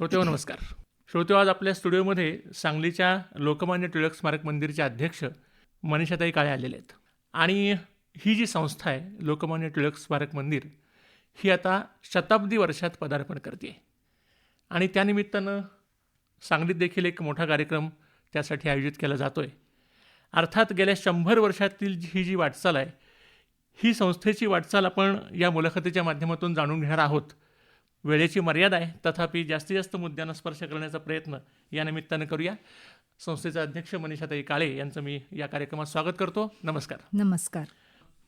श्रोतेव नमस्कार. श्रोतेव आज आपल्या स्टुडिओमध्ये सांगलीच्या लोकमान्य टिळक स्मारक मंदिरचे अध्यक्ष मनीषाताई काळे आलेले आहेत. आणि ही जी संस्था आहे लोकमान्य टिळक स्मारक मंदिर ही आता शताब्दी वर्षात पदार्पण करते आणि त्यानिमित्तानं सांगलीत देखील एक मोठा कार्यक्रम त्यासाठी आयोजित केला जातो आहे अर्थात गेल्या शंभर वर्षातील ही जी वाटचाल आहे ही संस्थेची वाटचाल आपण या मुलाखतीच्या माध्यमातून जाणून घेणार आहोत. वेळेची मर्यादा आहे. तथापि जास्तीत जास्त मुद्द्यांना स्पर्श करण्याचा प्रयत्न या निमित्तानं करूया. संस्थेचे अध्यक्ष मनीषाताई काळे यांचं मी या कार्यक्रमात स्वागत करतो. नमस्कार. नमस्कार.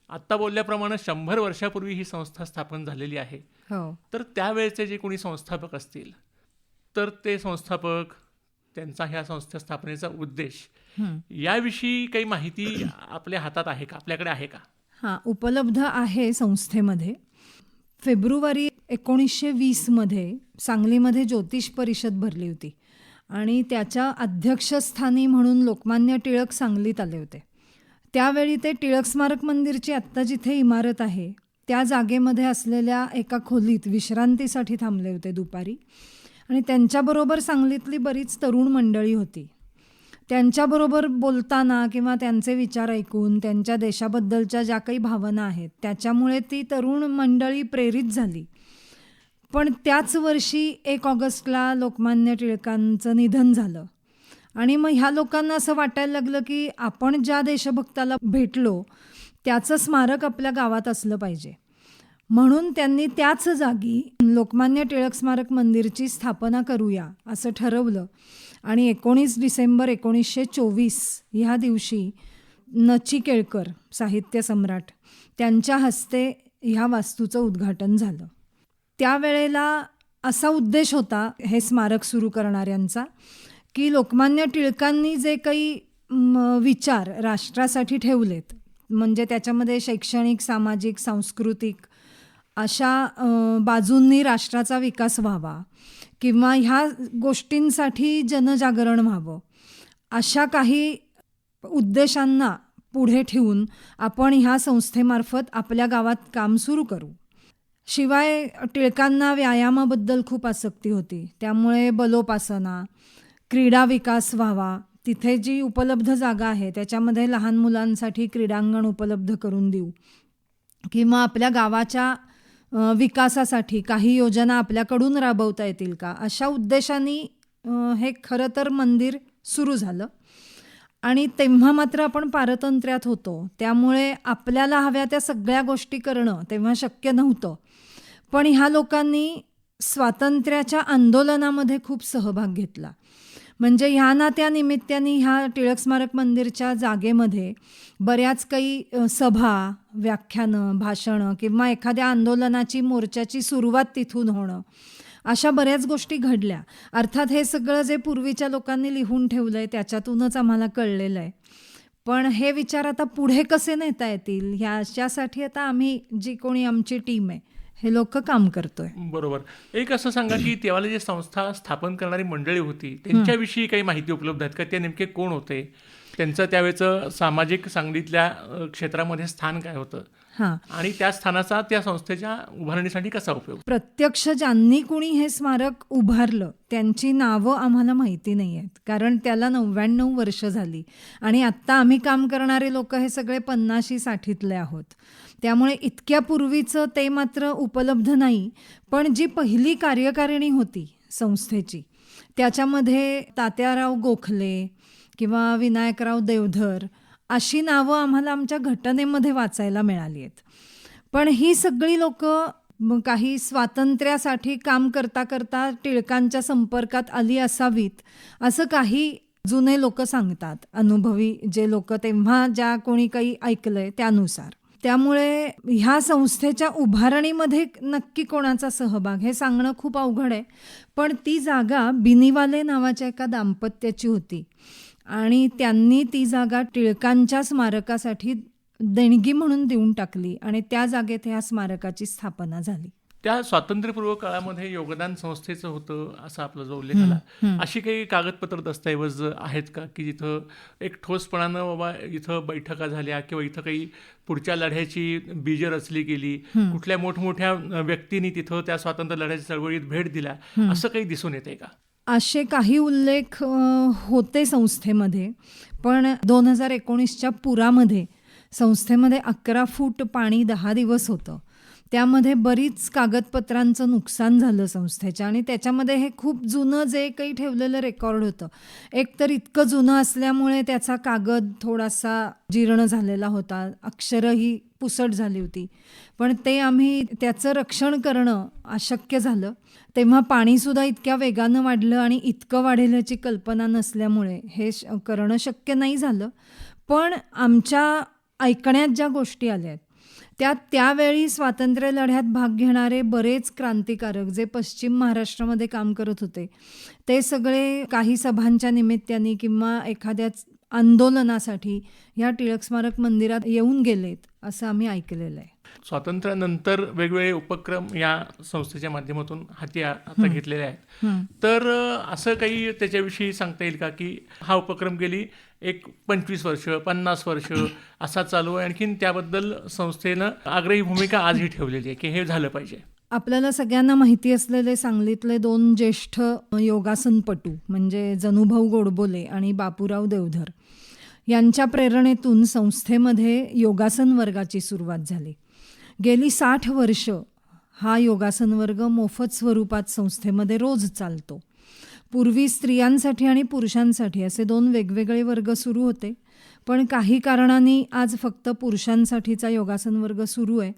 आत्ता बोलल्याप्रमाणे शंभर वर्षापूर्वी ही संस्था स्थापन झालेली आहे. हो. तर त्यावेळेचे जे कोणी संस्थापक असतील तर ते संस्थापक त्यांचा ह्या संस्था स्थापनेचा उद्देश. याविषयी काही माहिती आपल्या हातात आहे का? आपल्याकडे आहे का? हां उपलब्ध आहे संस्थेमध्ये. फेब्रुवारी एकोणीसशे वीसमध्ये सांगलीमध्ये ज्योतिष परिषद भरली होती. आणि त्याच्या अध्यक्षस्थानी म्हणून लोकमान्य टिळक सांगलीत आले होते. त्यावेळी ते टिळक स्मारक मंदिरची आत्ता जिथे इमारत आहे त्या जागेमध्ये असलेल्या एका खोलीत विश्रांतीसाठी थांबले होते दुपारी. आणि त्यांच्याबरोबर सांगलीतली बरीच तरुण मंडळी होती. त्यांच्याबरोबर बोलताना किंवा त्यांचे विचार ऐकून त्यांच्या देशाबद्दलच्या ज्या काही भावना आहेत त्याच्यामुळे ती तरुण मंडळी प्रेरित झाली. पण त्याच वर्षी एक ऑगस्टला लोकमान्य टिळकांचं निधन झालं. आणि मग ह्या लोकांना असं वाटायला लागलं की आपण ज्या देशभक्ताला भेटलो त्याचं स्मारक आपल्या गावात असलं पाहिजे. म्हणून त्यांनी त्याच जागी लोकमान्य टिळक स्मारक मंदिरची स्थापना करूया असं ठरवलं. आणि एकोणीस डिसेंबर एकोणीसशे चोवीस ह्या दिवशी नची केळकर साहित्य सम्राट त्यांच्या हस्ते ह्या वास्तूचं उद्घाटन झालं. त्यावेळेला असा उद्देश होता हे स्मारक सुरू करणाऱ्यांचा की लोकमान्य टिळकांनी जे काही म, विचार राष्ट्रासाठी ठेवलेत म्हणजे त्याच्यामध्ये शैक्षणिक सामाजिक सांस्कृतिक अशा बाजूंनी राष्ट्राचा विकास व्हावा किंवा ह्या गोष्टींसाठी जनजागरण व्हावं अशा काही उद्देशांना पुढे ठेवून आपण ह्या संस्थेमार्फत आपल्या गावात काम सुरू करू. शिवाय टिळकांना व्यायामाबद्दल खूप आसक्ती होती. त्यामुळे बलोपासना क्रीडा विकास व्हावा तिथे जी उपलब्ध जागा आहे त्याच्यामध्ये लहान मुलांसाठी क्रीडांगण उपलब्ध करून देऊ. किंवा आपल्या गावाच्या विकासासाठी काही योजना आपल्याकडून राबवता येतील का? अशा उद्देशाने हे खरं तर मंदिर सुरू झालं. आणि तेव्हा मात्र आपण पारतंत्र्यात होतो. त्यामुळे आपल्याला हव्या त्या सगळ्या गोष्टी करणं तेव्हा शक्य नव्हतं. पण ह्या लोकांनी स्वातंत्र्याच्या आंदोलनामध्ये खूप सहभाग घेतला. म्हणजे ह्या ना त्या निमित्ताने ह्या टिळक स्मारक मंदिरच्या जागेमध्ये बऱ्याच काही सभा व्याख्यानं भाषणं किंवा एखाद्या आंदोलनाची मोर्चाची सुरुवात तिथून होणं अशा बऱ्याच गोष्टी घडल्या. अर्थात हे सगळं जे पूर्वीच्या लोकांनी लिहून ठेवलं आहे त्याच्यातूनच आम्हाला कळलेलं आहे पण हे विचार आता पुढे कसे नेता येतील? ह्याच्यासाठी आता आम्ही जी कोणी आमची टीम आहे हे लोक काम करतोय. बरोबर. एक असं सांगा की तेव्हा जी संस्था स्थापन करणारी मंडळी होती त्यांच्याविषयी काही माहिती उपलब्ध आहेत का? ते नेमके कोण होते? त्यांचं त्यावेळेचं सामाजिक सांगलीतल्या क्षेत्रामध्ये स्थान काय होतं? हां. आणि त्या स्थानाचा त्या संस्थेच्या उभारणीसाठी कसा उपयोग? प्रत्यक्ष ज्यांनी कुणी हे स्मारक उभारलं त्यांची नावं आम्हाला माहिती नाही आहेत कारण त्याला नव्याण्णव वर्ष झाली. आणि आत्ता आम्ही काम करणारे लोक हे सगळे पन्नाशी साठीतले आहोत. त्यामुळे इतक्या पूर्वीचं ते मात्र उपलब्ध नाही पण जी पहिली कार्यकारिणी होती संस्थेची त्याच्यामध्ये तात्याराव गोखले किंवा विनायकराव देवधर अशी नावं आम्हाला आमच्या घटनेमध्ये वाचायला मिळाली आहेत. पण ही सगळी लोक काही स्वातंत्र्यासाठी काम करता करता टिळकांच्या संपर्कात आली असावीत असं काही जुने लोक सांगतात. अनुभवी जे लोक तेव्हा ज्या कोणी काही ऐकलंय त्यानुसार. त्यामुळे ह्या संस्थेच्या उभारणीमध्ये नक्की कोणाचा सहभाग हे सांगणं खूप अवघड आहे. पण ती जागा बिनीवाले नावाच्या एका दाम्पत्याची होती. आणि त्यांनी ती जागा टिळकांच्या स्मारकासाठी देणगी म्हणून देऊन टाकली आणि त्या जागेत ह्या स्मारकाची स्थापना झाली. त्या स्वातंत्र्यपूर्व काळामध्ये योगदान संस्थेचं होतं असं आपला जो उल्लेख आला. अशी काही कागदपत्र दस्तऐवज आहेत का? की जिथं एक ठोसपणानं बाबा इथं बैठका झाल्या किंवा इथं काही पुढच्या लढ्याची बीजं रचली गेली कुठल्या मोठमोठ्या व्यक्तींनी तिथं त्या स्वातंत्र्य लढ्याच्या चळवळीत भेट दिला असं काही दिसून येते का? असे काही उल्लेख होते संस्थेमध्ये पण दोन हजार एकोणीसच्या पुरामध्ये संस्थेमध्ये अकरा फूट पाणी दहा दिवस होतं. त्यामध्ये बरीच कागदपत्रांचं नुकसान झालं संस्थेच्या आणि त्याच्यामध्ये हे खूप जुनं जे काही ठेवलेलं रेकॉर्ड होतं एक तर इतकं जुनं असल्यामुळे त्याचा कागद थोडासा जीर्ण झालेला होता अक्षरही पुसट झाली होती. पण ते आम्ही त्याचं रक्षण करणं अशक्य झालं. तेव्हा पाणीसुद्धा इतक्या वेगानं वाढलं आणि इतकं वाढेल याची कल्पना नसल्यामुळे हे श करणं शक्य नाही झालं. पण आमच्या ऐकण्यात ज्या गोष्टी आल्या आहेत त्या त्यावेळी स्वातंत्र्य लढ्यात भाग घेणारे बरेच क्रांतिकारक जे पश्चिम महाराष्ट्रामध्ये काम करत होते ते सगळे काही सभांच्या निमित्ताने किंवा एखाद्या आंदोलनासाठी या टिळक स्मारक मंदिरात येऊन गेलेत असं आम्ही ऐकलेलं आहे. स्वातंत्र्यानंतर वेगवेगळे उपक्रम या संस्थेच्या माध्यमातून हाती आता घेतलेले आहेत. तर असं काही त्याच्याविषयी सांगता येईल का की हा उपक्रम गेली एक पंचवीस वर्ष पन्नास वर्ष असा चालू आहे. आणखीन त्याबद्दल संस्थेनं आग्रही भूमिका आजही ठेवलेली आहे की हे झालं पाहिजे. आपल्याला सगळ्यांना माहिती असलेले सांगलीतले दोन ज्येष्ठ योगासनपटू म्हणजे जनुभाऊ गोडबोले आणि बापूराव देवधर यांच्या प्रेरणेतून संस्थेमध्ये योगासन वर्गाची सुरुवात झाली. गेली साठ वर्ष हा योगासन वर्ग मोफत स्वरूपात संस्थेमध्ये रोज चालतो. पूर्वी स्त्रियांसाठी आणि पुरुषांसाठी असे दोन वेगवेगळे वर्ग सुरू होते. पण काही कारणांनी आज फक्त पुरुषांसाठीचा योगासन वर्ग सुरू आहे.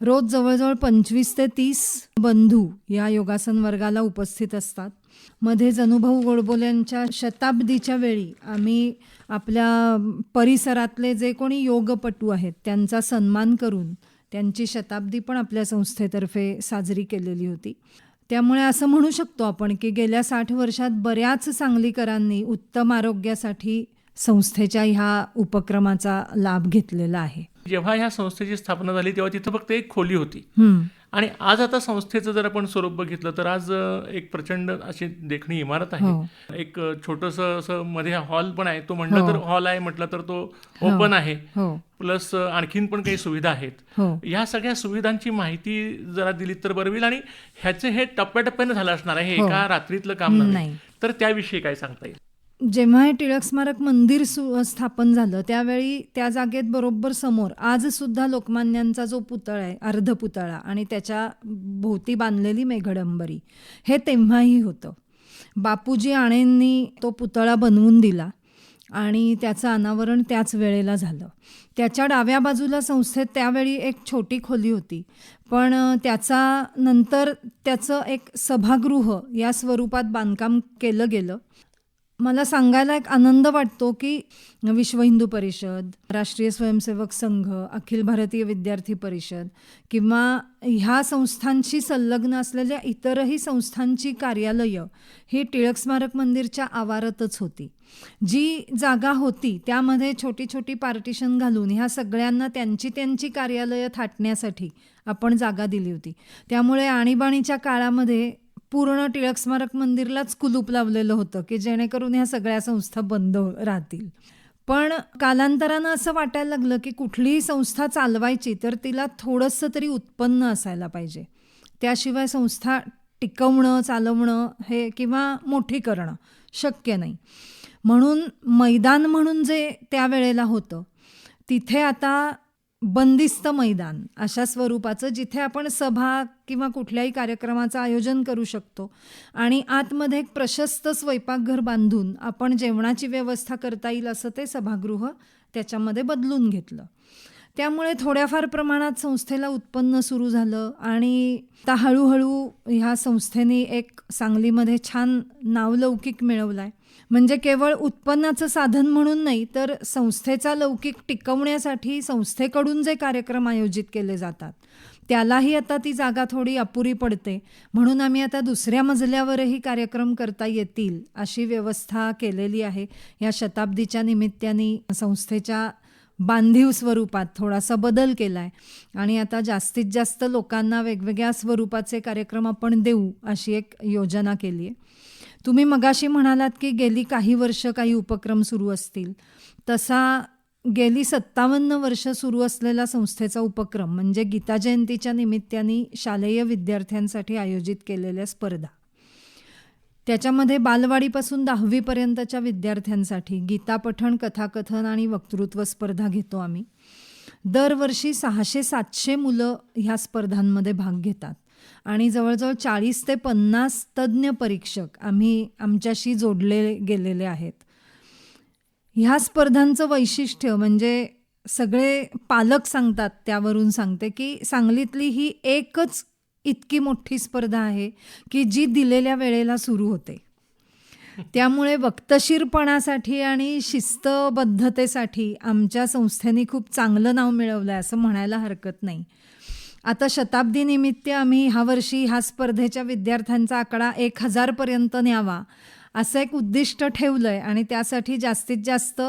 रोज जवळजवळ पंचवीस ते तीस बंधू या योगासन वर्गाला उपस्थित असतात. मध्ये जनुभाऊ गोडबोल्यांच्या शताब्दीच्या वेळी आम्ही आपल्या परिसरातले जे कोणी योगपटू आहेत त्यांचा सन्मान करून त्यांची शताब्दी पण आपल्या संस्थेतर्फे साजरी केलेली होती. त्यामुळे असं म्हणू शकतो आपण की गेल्या साठ वर्षात बऱ्याच सांगलीकरांनी उत्तम आरोग्यासाठी संस्थेच्या ह्या उपक्रमाचा लाभ घेतलेला आहे जेव्हा ह्या संस्थेची स्थापना झाली तेव्हा तिथं फक्त एक खोली होती. आणि आज आता संस्थेचं जर आपण स्वरूप बघितलं तर आज एक प्रचंड अशी देखणी इमारत हो. आहे एक छोटस असं मध्ये हॉल पण आहे तो म्हटलं हो. तर हॉल आहे म्हटलं तर तो ओपन आहे हो प्लस आणखीन पण काही सुविधा आहेत हो ह्या सगळ्या सुविधांची माहिती जरा दिली तर बरं होईल आणि ह्याचे हे टप्प्याटप्प्याने झालं असणार आहे हे हो. एका रात्रीतलं काम नाही. तर त्याविषयी काय सांगता येईल जेव्हा हे टिळक स्मारक मंदिर सु स्थापन झालं त्यावेळी त्या जागेत बरोबर समोर आजसुद्धा लोकमान्यांचा जो पुतळा आहे अर्ध पुतळा आणि त्याच्या भोवती बांधलेली मेघडंबरी हे तेव्हाही होतं. बापूजी आणेंनी तो पुतळा बनवून दिला आणि त्याचं अनावरण त्याच वेळेला झालं. त्याच्या डाव्या बाजूला संस्थेत त्यावेळी एक छोटी खोली होती पण त्याचा नंतर त्याचं एक सभागृह या स्वरूपात बांधकाम केलं गेलं मला सांगायला एक आनंद वाटतो की विश्व हिंदू परिषद राष्ट्रीय स्वयंसेवक संघ अखिल भारतीय विद्यार्थी परिषद किंवा ह्या संस्थांशी संलग्न असलेल्या इतरही संस्थांची कार्यालयं ही टिळक स्मारक मंदिरच्या आवारातच होती. जी जागा होती त्यामध्ये छोटी छोटी पार्टिशन घालून ह्या सगळ्यांना त्यांची त्यांची कार्यालयं थाटण्यासाठी आपण जागा दिली होती. त्यामुळे आणीबाणीच्या काळामध्ये पूर्ण टिळक स्मारक मंदिरलाच कुलूप लावलेलं होतं की जेणेकरून ह्या सगळ्या संस्था बंद राहतील. पण कालांतरानं असं वाटायला लागलं की कुठलीही संस्था चालवायची तर तिला थोडंसं तरी उत्पन्न असायला पाहिजे. त्याशिवाय संस्था टिकवणं चालवणं हे किंवा मोठी करणं शक्य नाही. म्हणून मैदान म्हणून जे त्यावेळेला होतं तिथे आता बंदिस्त मैदान अशा स्वरूपाचं जिथे आपण सभा किंवा कुठल्याही कार्यक्रमाचं आयोजन करू शकतो. आणि आतमध्ये एक प्रशस्त स्वयंपाकघर बांधून आपण जेवणाची व्यवस्था करता येईल असं ते सभागृह त्याच्यामध्ये बदलून घेतलं. त्यामुळे थोड्याफार प्रमाणात संस्थेला उत्पन्न सुरू झालं आणि आता हळूहळू ह्या संस्थेने एक सांगलीमध्ये छान नावलौकिक मिळवला आहे म्हणजे केवळ उत्पन्नाचं साधन म्हणून नाही तर संस्थेचा लौकिक टिकवण्यासाठी संस्थेकडून जे कार्यक्रम आयोजित केले जातात त्यालाही आता ती जागा थोडी अपुरी पडते. म्हणून आम्ही आता दुसऱ्या मजल्यावरही कार्यक्रम करता येतील अशी व्यवस्था केलेली आहे. या शताब्दीच्या निमित्ताने संस्थेच्या बांधीव स्वरूपात थोडासा बदल केला आहे आणि आता जास्तीत जास्त लोकांना वेगवेगळ्या स्वरूपाचे कार्यक्रम आपण देऊ अशी एक योजना केली आहे तुम्ही मगाशी म्हणालात की गेली काही वर्ष काही उपक्रम सुरू असतील. तसा गेली सत्तावन्न वर्ष सुरू असलेला संस्थेचा उपक्रम म्हणजे गीता जयंतीच्या निमित्ताने शालेय विद्यार्थ्यांसाठी आयोजित केलेल्या स्पर्धा. त्याच्यामध्ये बालवाडीपासून दहावीपर्यंतच्या विद्यार्थ्यांसाठी गीता पठण कथाकथन आणि वक्तृत्व स्पर्धा घेतो आम्ही. दरवर्षी सहाशे सातशे मुलं ह्या स्पर्धांमध्ये भाग घेतात. आणि जवळजवळ चाळीस ते पन्नास तज्ज्ञ परीक्षक आम्ही आमच्याशी जोडले गेलेले आहेत. ह्या स्पर्धांचं वैशिष्ट्य म्हणजे सगळे पालक सांगतात त्यावरून सांगते की सांगलीतली ही एकच इतकी मोठी स्पर्धा आहे की जी दिलेल्या वेळेला सुरू होते. त्यामुळे वक्तशीरपणासाठी आणि शिस्तबद्धतेसाठी आमच्या संस्थेने खूप चांगलं नाव मिळवलं आहे असं म्हणायला हरकत नाही. आता शताब्दीनिमित्त आम्ही ह्या वर्षी ह्या स्पर्धेच्या विद्यार्थ्यांचा आकडा एक हजारपर्यंत न्यावा असं एक उद्दिष्ट ठेवलं आहे आणि त्यासाठी जास्तीत जास्त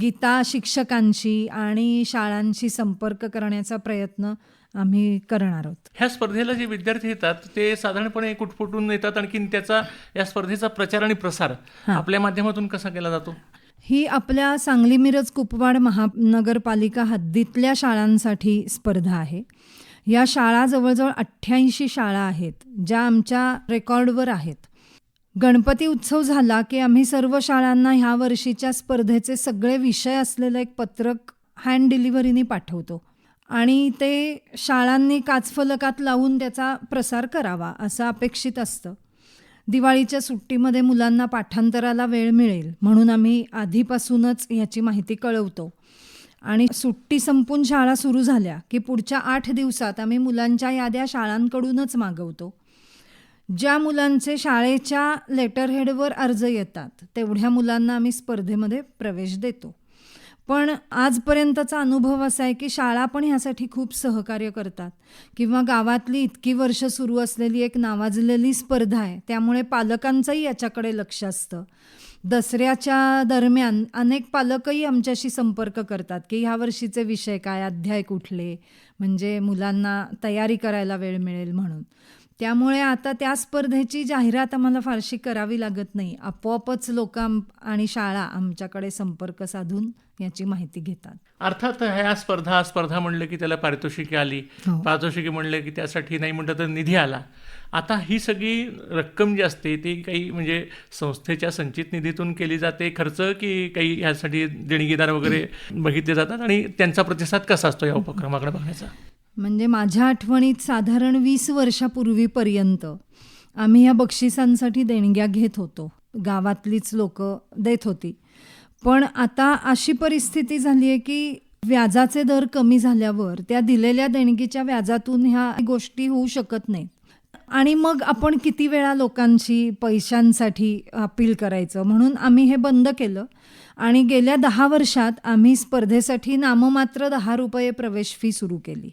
गीता शिक्षकांशी आणि शाळांशी संपर्क करण्याचा प्रयत्न आम्ही करणार आहोत. ह्या स्पर्धेला जे विद्यार्थी येतात ते साधारणपणे कुठकुठून येतात. आणखीन त्याचा या स्पर्धेचा प्रचार आणि प्रसार आपल्या माध्यमातून कसा केला जातो? ही आपल्या सांगली मिरज कुपवाड महानगरपालिका हद्दीतल्या शाळांसाठी स्पर्धा आहे. या शाळा जवळजवळ अठ्ठ्याऐंशी शाळा आहेत ज्या आमच्या रेकॉर्डवर आहेत. गणपती उत्सव झाला की आम्ही सर्व शाळांना ह्या वर्षीच्या स्पर्धेचे सगळे विषय असलेलं एक पत्रक हँड डिलिव्हरीने पाठवतो. आणि ते शाळांनी काचफलकात लावून त्याचा प्रसार करावा असं अपेक्षित असतं. दिवाळीच्या सुट्टीमध्ये मुलांना पाठांतराला वेळ मिळेल म्हणून आम्ही आधीपासूनच ह्याची माहिती कळवतो. आणि सुट्टी संपून शाळा सुरू झाल्या की पुढच्या आठ दिवसात आम्ही मुलांच्या याद्या शाळांकडूनच मागवतो. ज्या मुलांचे शाळेच्या लेटरहेडवर अर्ज येतात तेवढ्या मुलांना आम्ही स्पर्धेमध्ये प्रवेश देतो. पण आजपर्यंतचा अनुभव असा आहे की शाळा पण ह्यासाठी खूप सहकार्य करतात. किंवा गावातली इतकी वर्ष सुरू असलेली एक नावाजलेली स्पर्धा आहे त्यामुळे पालकांचंही याच्याकडे लक्ष असतं. दसऱ्याच्या दरम्यान अनेक पालकही आमच्याशी संपर्क करतात की ह्या वर्षीचे विषय काय अध्याय कुठले म्हणजे मुलांना तयारी करायला वेळ मिळेल म्हणून. त्यामुळे आता त्या स्पर्धेची जाहिरात आम्हाला फारशी करावी लागत नाही. आपोआपच लोक आणि शाळा आमच्याकडे संपर्क साधून याची माहिती घेतात. अर्थात ह्या स्पर्धा स्पर्धा म्हणलं की त्याला पारितोषिके आली. हो. पारितोषिके म्हणलं की त्यासाठी नाही म्हटलं तर निधी आला. आता ही सगळी रक्कम जी असते ती काही म्हणजे संस्थेच्या संचित निधीतून केली जाते. खर्च की काही ह्यासाठी देणगीदार वगैरे बघितले जातात आणि त्यांचा प्रतिसाद कसा असतो या उपक्रमाकडे बघण्याचा? म्हणजे माझ्या आठवणीत साधारण वीस वर्षापूर्वीपर्यंत आम्ही ह्या बक्षिसांसाठी देणग्या घेत होतो. गावातलीच लोक देत होती. पण आता अशी परिस्थिती झाली आहे की व्याजाचे दर कमी झाल्यावर त्या दिलेल्या देणगीच्या व्याजातून ह्या गोष्टी होऊ शकत नाहीत. आणि मग आपण किती वेळा लोकांशी पैशांसाठी अपील करायचं? म्हणून आम्ही हे बंद केलं. आणि गेल्या दहा वर्षात आम्ही स्पर्धेसाठी नाममात्र दहा रुपये प्रवेश फी सुरू केली.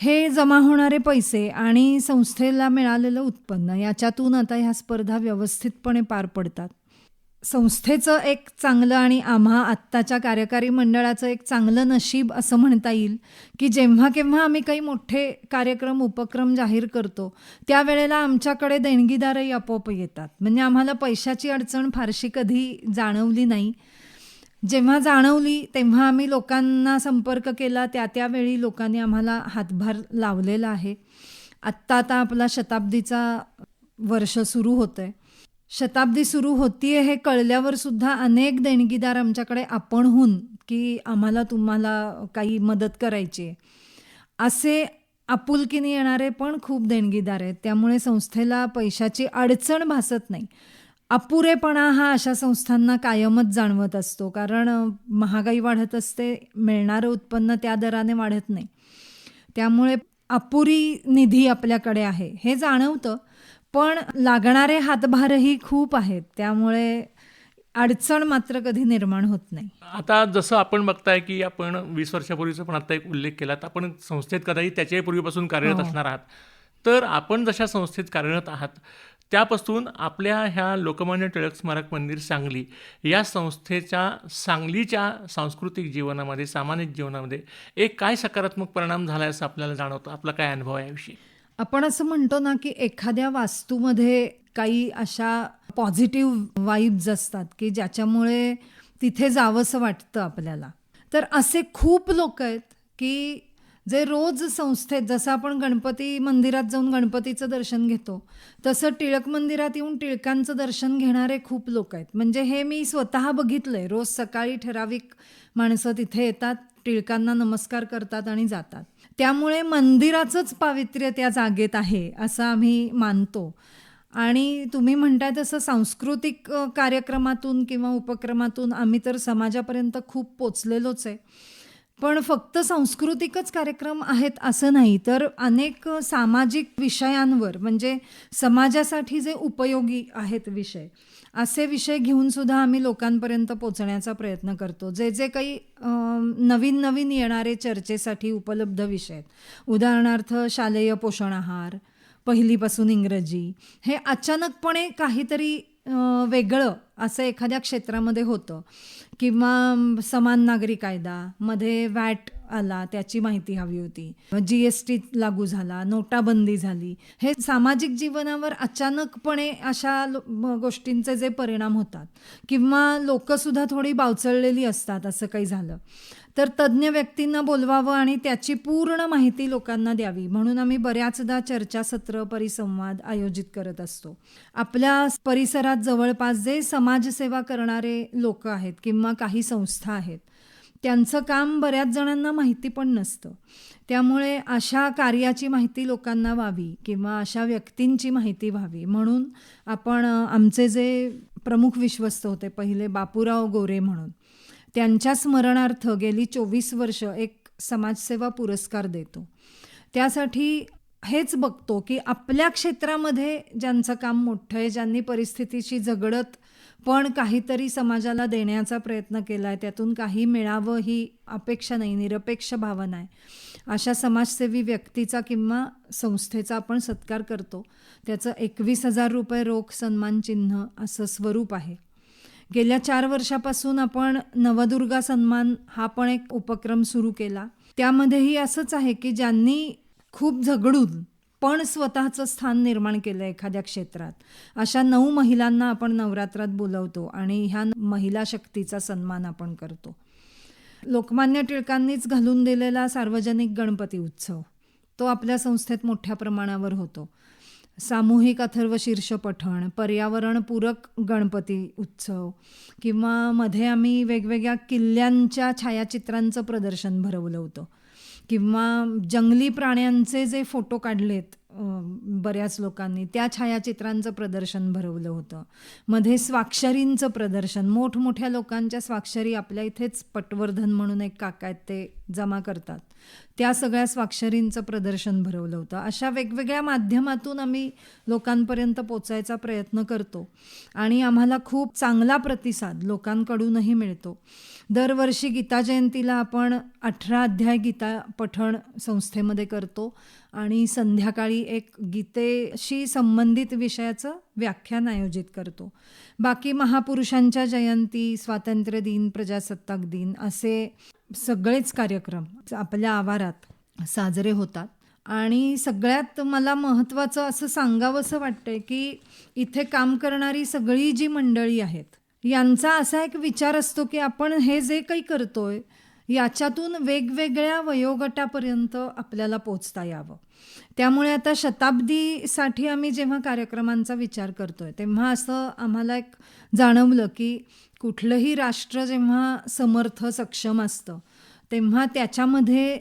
हे जमा होणारे पैसे आणि संस्थेला मिळालेलं उत्पन्न याच्यातून आता ह्या स्पर्धा व्यवस्थितपणे पार पडतात. संस्थेचं एक चांगलं आणि आम्हा आत्ताच्या कार्यकारी मंडळाचं एक चांगलं नशीब असं म्हणता येईल की जेव्हा केव्हा आम्ही काही मोठे कार्यक्रम उपक्रम जाहीर करतो त्यावेळेला आमच्याकडे देणगीदारही आपोआप येतात. म्हणजे आम्हाला पैशाची अडचण फारशी कधी जाणवली नाही. जेव्हा जाणवली तेव्हा आम्ही लोकांना संपर्क केला. त्या त्यावेळी लोकांनी आम्हाला हातभार लावलेला आहे. आत्ता आता आपला शताब्दीचा वर्ष सुरू होतं आहे शताब्दी सुरू होतीये हे कळल्यावर सुद्धा अनेक देणगीदार आमच्याकडे आपणहून की आम्हाला तुम्हाला काही मदत करायची आहे. असे आपुलकीने येणारे पण खूप देणगीदार आहेत. त्यामुळे संस्थेला पैशाची अडचण भासत नाही. अपुरेपणा हा अशा संस्थांना कायमच जाणवत असतो. कारण महागाई वाढत असते मिळणारं उत्पन्न त्या दराने वाढत नाही. त्यामुळे अपुरी निधी आपल्याकडे आहे हे जाणवतं. पण लागणारे हातभारही खूप आहेत त्यामुळे अडचण मात्र कधी निर्माण होत नाही. आता जसं आपण बघताय की आपण वीस वर्षापूर्वीचा पण आता एक उल्लेख केला तर आपण संस्थेत कदाचित त्याच्याही पूर्वीपासून कार्यरत हो. असणार आहात. तर आपण जशा संस्थेत कार्यरत आहात त्यापासून आपल्या ह्या लोकमान्य टिळक स्मारक मंदिर सांगली या संस्थेच्या सांगलीच्या सांस्कृतिक जीवनामध्ये सामाजिक जीवनामध्ये एक काय सकारात्मक परिणाम झाला आहे असं आपल्याला जाणवतं? आपला काय अनुभव आहे याविषयी? आपण असं म्हणतो ना की एखाद्या वास्तूमध्ये काही अशा पॉझिटिव्ह वाईब्स असतात की ज्याच्यामुळे तिथे जावंसं वाटतं आपल्याला. तर असे खूप लोक आहेत की जे रोज संस्थेत जसं आपण गणपती मंदिरात जाऊन गणपतीचं दर्शन घेतो तसं टिळक मंदिरात येऊन टिळकांचं दर्शन घेणारे खूप लोक आहेत. म्हणजे हे मी स्वतः बघितलंय. रोज सकाळी ठराविक माणसं तिथे येतात टिळकांना नमस्कार करतात आणि जातात. त्यामुळे मंदिराचंच पावित्र्य त्या जागेत आहे असं आम्ही मानतो. आणि तुम्ही म्हणताय तसं सांस्कृतिक कार्यक्रमातून किंवा उपक्रमातून आम्ही तर समाजापर्यंत खूप पोचलेलोच आहे. पण फक्त सांस्कृतिकच कार्यक्रम आहेत असं नाही तर अनेक सामाजिक विषयांवर म्हणजे समाजासाठी जे उपयोगी आहेत विषय असे विषय घेऊन सुद्धा आम्ही लोकांपर्यंत पोचण्याचा प्रयत्न करतो. जे जे काही नवीन नवीन येणारे चर्चेसाठी उपलब्ध विषय आहेत. उदाहरणार्थ शालेय पोषण आहार पहिलीपासून इंग्रजी हे अचानकपणे काहीतरी वेगळं असं एखाद्या क्षेत्रामध्ये होतं. किंवा समान नागरी कायदा मध्ये वॅट आला त्याची माहिती हवी होती. जी एस टी लागू झाला नोटाबंदी झाली. हे सामाजिक जीवनावर अचानकपणे अशा गोष्टींचे जे परिणाम होतात. किंवा लोकसुद्धा थोडी बावचळलेली असतात असं काही झालं. तर तज्ज्ञ व्यक्तींना बोलवावं आणि त्याची पूर्ण माहिती लोकांना द्यावी. म्हणून आम्ही बऱ्याचदा चर्चासत्र परिसंवाद आयोजित करत असतो. आपल्या परिसरात जवळपास जे समाजसेवा करणारे लोक आहेत किंवा काही संस्था आहेत त्यांचं काम बऱ्याच जणांना माहिती पण नसतं. त्यामुळे अशा कार्याची माहिती लोकांना व्हावी किंवा अशा व्यक्तींची माहिती व्हावी. म्हणून आपण आमचे जे प्रमुख विश्वस्त होते पहिले बापूराव गोरे म्हणून त्यांच्या स्मरणार्थ गेली चोवीस वर्ष एक समाजसेवा पुरस्कार देतो. त्यासाठी हेच बघतो की आपल्या क्षेत्रामध्ये ज्यांचं काम मोठं आहे ज्यांनी परिस्थितीशी झगडत पण काहीतरी समाजाला देण्याचा प्रयत्न केला आहे त्यातून काही मिळावं ही अपेक्षा नाही निरपेक्ष भावना आहे. अशा समाजसेवी व्यक्तीचा किंवा संस्थेचा आपण सत्कार करतो. त्याचं एकवीस हजार रुपये रोख सन्मान चिन्ह असं स्वरूप आहे. गेल्या चार वर्षापासून आपण नवदुर्गा सन्मान हा पण एक उपक्रम सुरू केला. त्यामध्येही असंच आहे की ज्यांनी खूप झगडून पण स्वतःचं स्थान निर्माण केलं एखाद्या क्षेत्रात. अशा नऊ महिलांना आपण नवरात्रात बोलवतो आणि ह्या महिला शक्तीचा सन्मान आपण करतो. लोकमान्य टिळकांनीच घालून दिलेला सार्वजनिक गणपती उत्सव तो आपल्या संस्थेत मोठ्या प्रमाणावर होतो. सामूहिक अथर्व शीर्ष पठण पर्यावरणपूरक गणपती उत्सव किंवा मध्ये आम्ही वेगवेगळ्या किल्ल्यांच्या छायाचित्रांचं प्रदर्शन भरवलं होतं. किंवा जंगली प्राण्यांचे जे फोटो काढलेत बऱ्याच लोकांनी त्या छायाचित्रांचं प्रदर्शन भरवलं होतं. मध्ये स्वाक्षरींचं प्रदर्शन मोठमोठ्या लोकांच्या स्वाक्षरी आपल्या इथेच पटवर्धन म्हणून एक काका आहेत ते जमा करतात. त्या सगळ्या स्वाक्षरींचं प्रदर्शन भरवलं होतं. अशा वेगवेगळ्या माध्यमातून आम्ही लोकांपर्यंत पोचायचा प्रयत्न करतो. आणि आम्हाला खूप चांगला प्रतिसाद लोकांकडूनही मिळतो. दरवर्षी गीता जयंतीला आपण अठरा अध्याय गीता पठण संस्थेमध्ये करतो आणि संध्याकाळी एक गीतेशी संबंधित विषयाचं व्याख्यान आयोजित करतो. बाकी महापुरुषांच्या जयंती स्वातंत्र्य दिन प्रजासत्ताक दिन असे सगळेच कार्यक्रम आपल्या आवारात साजरे होतात. आणि सगळ्यात मला महत्त्वाचं असं सांगावंसं वाटतंय की इथे काम करणारी सगळी जी मंडळी आहेत यांचा असा एक विचार असतो की आपण हे जे काही करतोय याच्यातून वेगवेगळ्या वयोगटापर्यंत आपल्याला पोचता यावं. त्यामुळे आता शताब्दीसाठी आम्ही जेव्हा कार्यक्रमांचा विचार करतोय तेव्हा असं आम्हाला एक जाणवलं की कुठलंही राष्ट्र जेव्हा समर्थ सक्षम असतं तेव्हा त्याच्यामध्ये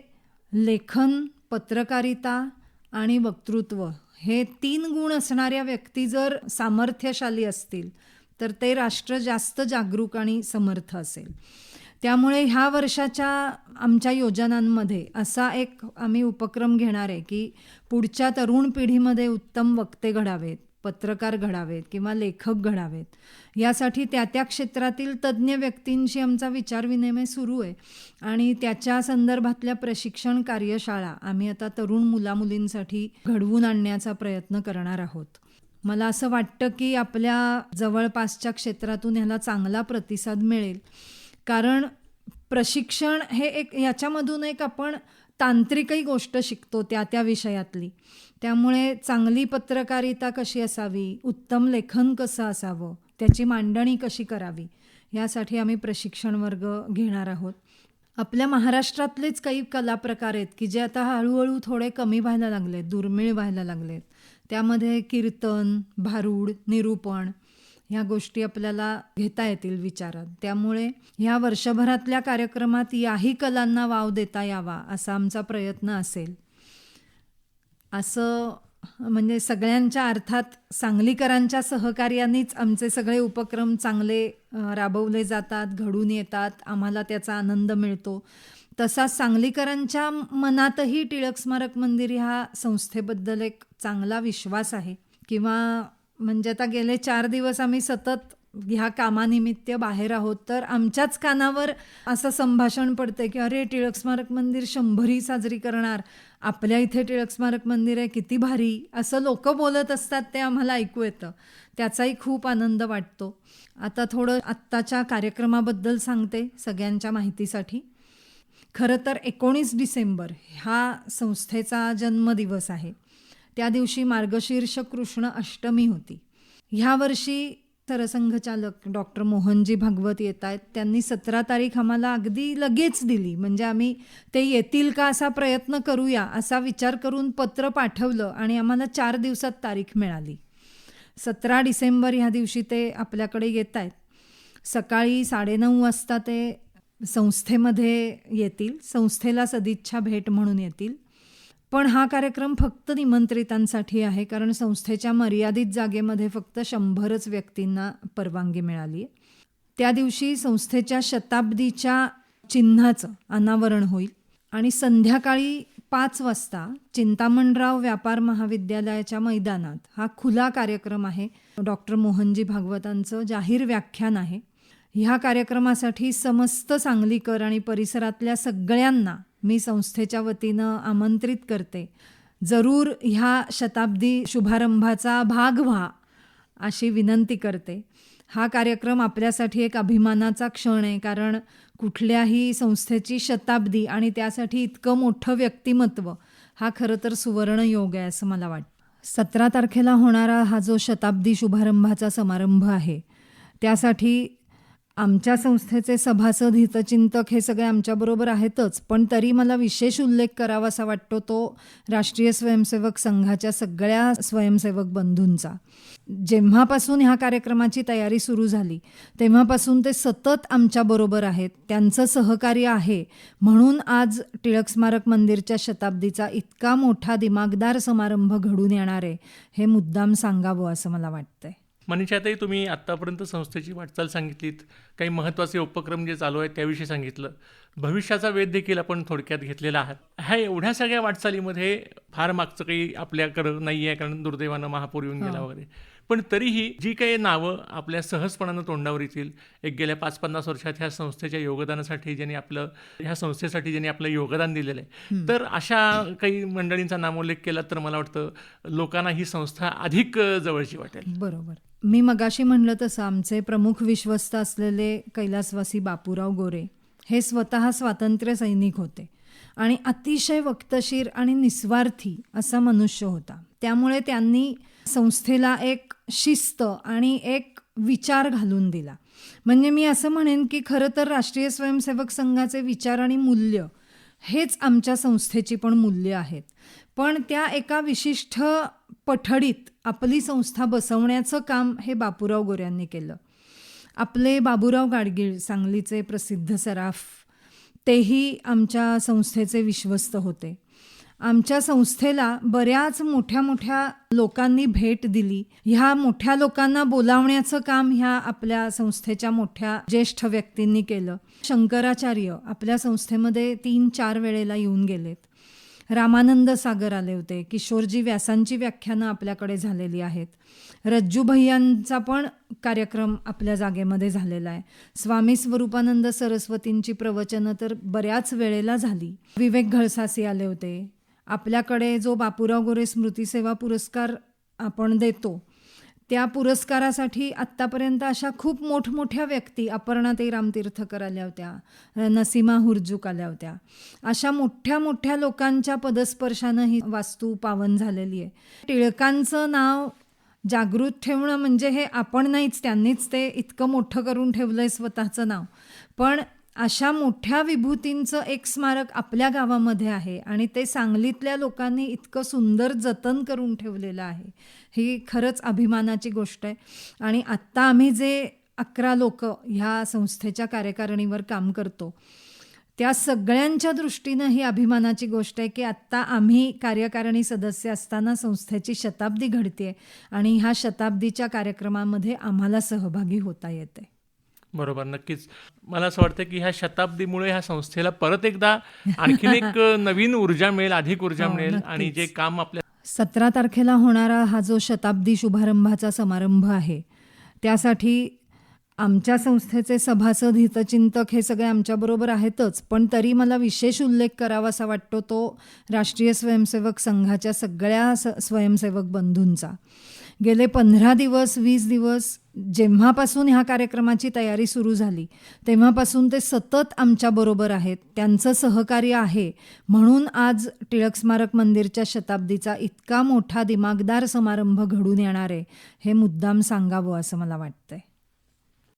लेखन पत्रकारिता आणि वक्तृत्व हे तीन गुण असणाऱ्या व्यक्ती जर सामर्थ्यशाली असतील तर ते राष्ट्र जास्त जागरूक आणि समर्थ असेल. त्यामुळे ह्या वर्षाच्या आमच्या योजनांमध्ये असा एक आम्ही उपक्रम घेणार आहे की पुढच्या तरुण पिढीमध्ये उत्तम वक्ते घडावेत पत्रकार घडावेत किंवा लेखक घडावेत. यासाठी त्या त्या क्षेत्रातील तज्ज्ञ व्यक्तींशी आमचा विचारविनिमय सुरू आहे आणि त्याच्या संदर्भातल्या प्रशिक्षण कार्यशाळा आम्ही आता तरुण मुलामुलींसाठी घडवून आणण्याचा प्रयत्न करणार आहोत. मला असं वाटतं की आपल्या जवळपासच्या क्षेत्रातून ह्याला चांगला प्रतिसाद मिळेल. कारण प्रशिक्षण हे एक याच्यामधून एक आपण तांत्रिकही गोष्ट शिकतो त्या त्या विषयातली. त्यामुळे चांगली पत्रकारिता कशी असावी? उत्तम लेखन कसं असावं? त्याची मांडणी कशी करावी? यासाठी आम्ही प्रशिक्षण वर्ग घेणार आहोत. आपल्या महाराष्ट्रातलेच काही कलाप्रकार आहेत की जे आता हळूहळू थोडे कमी व्हायला लागलेत दुर्मिळ व्हायला लागलेत. त्यामध्ये कीर्तन भारूड निरूपण ह्या गोष्टी आपल्याला घेता येतील विचारात. त्यामुळे ह्या वर्षभरातल्या कार्यक्रमात याही कलांना वाव देता यावा असा आमचा प्रयत्न असेल. असं म्हणजे सगळ्यांच्या अर्थात सांगलीकरांच्या सहकार्यानेच आमचे सगळे उपक्रम चांगले राबवले जातात घडून येतात आम्हाला त्याचा आनंद मिळतो. तसा सांगलीकरांच्या मनातही टिळक स्मारक मंदिर ह्या संस्थेबद्दल एक चांगला विश्वास आहे. किंवा म्हणजे आता गेले चार दिवस आम्ही सतत ह्या कामानिमित्त बाहेर आहोत तर आमच्याच कानावर असं संभाषण पडते की अरे टिळक स्मारक मंदिर शंभरी साजरी करणार. आपल्या इथे टिळक स्मारक मंदिर आहे किती भारी. असं लोक बोलत असतात ते आम्हाला ऐकू येतं. त्याचाही खूप आनंद वाटतो. आता थोडं आत्ताच्या कार्यक्रमाबद्दल सांगते सगळ्यांच्या माहितीसाठी. खरं तर एकोणीस डिसेंबर हा संस्थेचा जन्मदिवस आहे. त्या दिवशी मार्गशीर्ष कृष्ण अष्टमी होती. ह्या वर्षी सरसंघचालक डॉक्टर मोहनजी भागवत येत आहेत त्यांनी सतरा तारीख आम्हाला अगदी लगेच दिली. म्हणजे आम्ही ते येतील का असा प्रयत्न करूया? असा विचार करून पत्र पाठवलं आणि आम्हाला चार दिवसात तारीख मिळाली. सतरा डिसेंबर ह्या दिवशी ते आपल्याकडे येत आहेत सकाळी साडेनऊ वाजता ते संस्थेमध्ये येतील. संस्थेला सदिच्छा भेट म्हणून येतील. पण हा कार्यक्रम फक्त निमंत्रितांसाठी आहे कारण संस्थेच्या मर्यादित जागेमध्ये फक्त शंभरच व्यक्तींना परवानगी मिळाली. आहे त्या दिवशी संस्थेच्या शताब्दीच्या चिन्हाचं अनावरण होईल आणि संध्याकाळी पाच वाजता चिंतामणराव व्यापार महाविद्यालयाच्या मैदानात हा खुला कार्यक्रम आहे. डॉक्टर मोहनजी भागवतांचं जाहीर व्याख्यान आहे. ह्या कार्यक्रमासाठी समस्त सांगलीकर आणि परिसरातल्या सगळ्यांना मी संस्थेच्या वतीनं आमंत्रित करते. जरूर ह्या शताब्दी शुभारंभाचा भाग व्हा अशी विनंती करते. हा कार्यक्रम आपल्यासाठी एक अभिमानाचा क्षण आहे कारण कुठल्याही संस्थेची शताब्दी आणि त्यासाठी इतकं मोठं व्यक्तिमत्व हा खरं तर सुवर्ण योग आहे असं मला वाटतं. सतरा तारखेला होणारा हा जो शताब्दी शुभारंभाचा समारंभ आहे त्यासाठी आमच्या संस्थेचे सभासद हितचिंतक हे सगळे आमच्याबरोबर आहेतच पण तरी मला विशेष उल्लेख करावासा वाटतो तो राष्ट्रीय स्वयंसेवक संघाच्या सगळ्या स्वयंसेवक बंधूंचा. जेव्हापासून ह्या कार्यक्रमाची तयारी सुरू झाली तेव्हापासून ते सतत आमच्याबरोबर आहेत त्यांचं सहकार्य आहे. म्हणून आज टिळक स्मारक मंदिरच्या शताब्दीचा इतका मोठा दिमागदार समारंभ घडून येणार आहे हे मुद्दाम सांगावं असं मला वाटतंय. मनीषाताई तुम्ही आत्तापर्यंत संस्थेची वाटचाल सांगितलीत. काही महत्त्वाचे उपक्रम जे चालू आहेत त्याविषयी सांगितलं. भविष्याचा वेध देखील आपण थोडक्यात घेतलेला आहात. ह्या एवढ्या सगळ्या वाटचालीमध्ये फार मागचं काही आपल्याकडं नाही आहे कारण दुर्दैवानं महापूर येऊन गेला वगैरे. पण तरीही जी काही नावं आपल्या सहजपणानं तोंडावर येतील एक गेल्या पाच पन्नास वर्षात ह्या संस्थेच्या योगदानासाठी ज्यांनी आपलं ह्या संस्थेसाठी ज्यांनी आपलं योगदान दिलेलं आहे. तर अशा काही मंडळींचा नामोल्लेख केला तर मला वाटतं लोकांना ही संस्था अधिक जवळची वाटेल. बरोबर. मी मगाशी म्हणलं तसं आमचे प्रमुख विश्वस्त असलेले कैलासवासी बापूराव गोरे हे स्वतः स्वातंत्र्य सैनिक होते आणि अतिशय वक्तशीर आणि निस्वार्थी असा मनुष्य होता. त्यामुळे त्यांनी संस्थेला एक शिस्त आणि एक विचार घालून दिला. म्हणजे मी असं म्हणेन की खरं तर राष्ट्रीय स्वयंसेवक संघाचे विचार आणि मूल्य हेच आमच्या संस्थेची पण मूल्य आहेत. पण त्या एका विशिष्ट पठडीत आपली संस्था बसवण्याचं काम हे बापूराव गोऱ्यांनी केलं. आपले बाबूराव गाडगीळ सांगलीचे प्रसिद्ध सराफ तेही आमच्या संस्थेचे विश्वस्त होते. आमच्या संस्थेला बऱ्याच मोठ्या मोठ्या लोकांनी भेट दिली. ह्या मोठ्या लोकांना बोलावण्याचं काम ह्या आपल्या संस्थेच्या मोठ्या ज्येष्ठ व्यक्तींनी केलं. शंकराचार्य आपल्या संस्थेमध्ये तीन चार वेळेला येऊन गेलेत. रामानंद सागर आले होते. किशोरजी व्यासांची व्याख्यानं आपल्याकडे झालेली आहेत. रज्जू भैयांचा पण कार्यक्रम आपल्या जागेमध्ये झालेला आहे. स्वामी स्वरूपानंद सरस्वतींची प्रवचनं तर बऱ्याच वेळेला झाली. विवेक घळसासी आले होते. आपल्याकडे जो बापूराव गोरे स्मृतीसेवा पुरस्कार आपण देतो त्या पुरस्कारासाठी आत्तापर्यंत अशा खूप मोठमोठ्या व्यक्ती अपर्णाताई रामतीर्थकर आल्या होत्या नसीमा हुरजूक आल्या होत्या. अशा मोठ्या मोठ्या लोकांच्या पदस्पर्शानं ही वास्तू पावन झालेली आहे. टिळकांचं नाव जागृत ठेवणं म्हणजे हे आपण नाहीच त्यांनीच ते इतकं मोठं करून ठेवलं आहे स्वतःचं नाव. पण अशा मोठ्या विभूतींचं एक स्मारक आपल्या गावामध्ये आहे आणि ते सांगलीतल्या लोकांनी इतकं सुंदर जतन करून ठेवलेलं आहे. ही खरंच अभिमानाची गोष्ट आहे. आणि आत्ता आम्ही जे अकरा लोक ह्या संस्थेच्या कार्यकारिणीवर काम करतो त्या सगळ्यांच्या दृष्टीनं ही अभिमानाची गोष्ट आहे की आत्ता आम्ही कार्यकारिणी सदस्य असताना संस्थेची शताब्दी घडते आणि ह्या शताब्दीच्या कार्यक्रमामध्ये आम्हाला सहभागी होता येते बरोबर नक्कीच मला असं वाटतं की ह्या शताब्दीमुळे ह्या संस्थेला परत एकदा आणखीन एक नवीन ऊर्जा मिळेल अधिक ऊर्जा हो, मिळेल. आणि जे काम आपल्या सतरा तारखेला होणारा हा जो शताब्दी शुभारंभाचा समारंभ आहे त्यासाठी आमच्या संस्थेचे सभासद हितचिंतक हे सगळे आमच्याबरोबर आहेतच पण तरी मला विशेष उल्लेख करावासा वाटतो तो राष्ट्रीय स्वयंसेवक संघाच्या सगळ्या स्वयंसेवक बंधूंचा गेले पंधरा दिवस वीस दिवस जेव्हापासून ह्या कार्यक्रमाची तयारी सुरू झाली तेव्हापासून ते सतत आमच्याबरोबर आहेत त्यांचं सहकार्य आहे. म्हणून आज टिळक स्मारक मंदिरच्या शताब्दीचा इतका मोठा दिमागदार समारंभ घडून येणार आहे हे मुद्दाम सांगावं असं मला वाटतंय.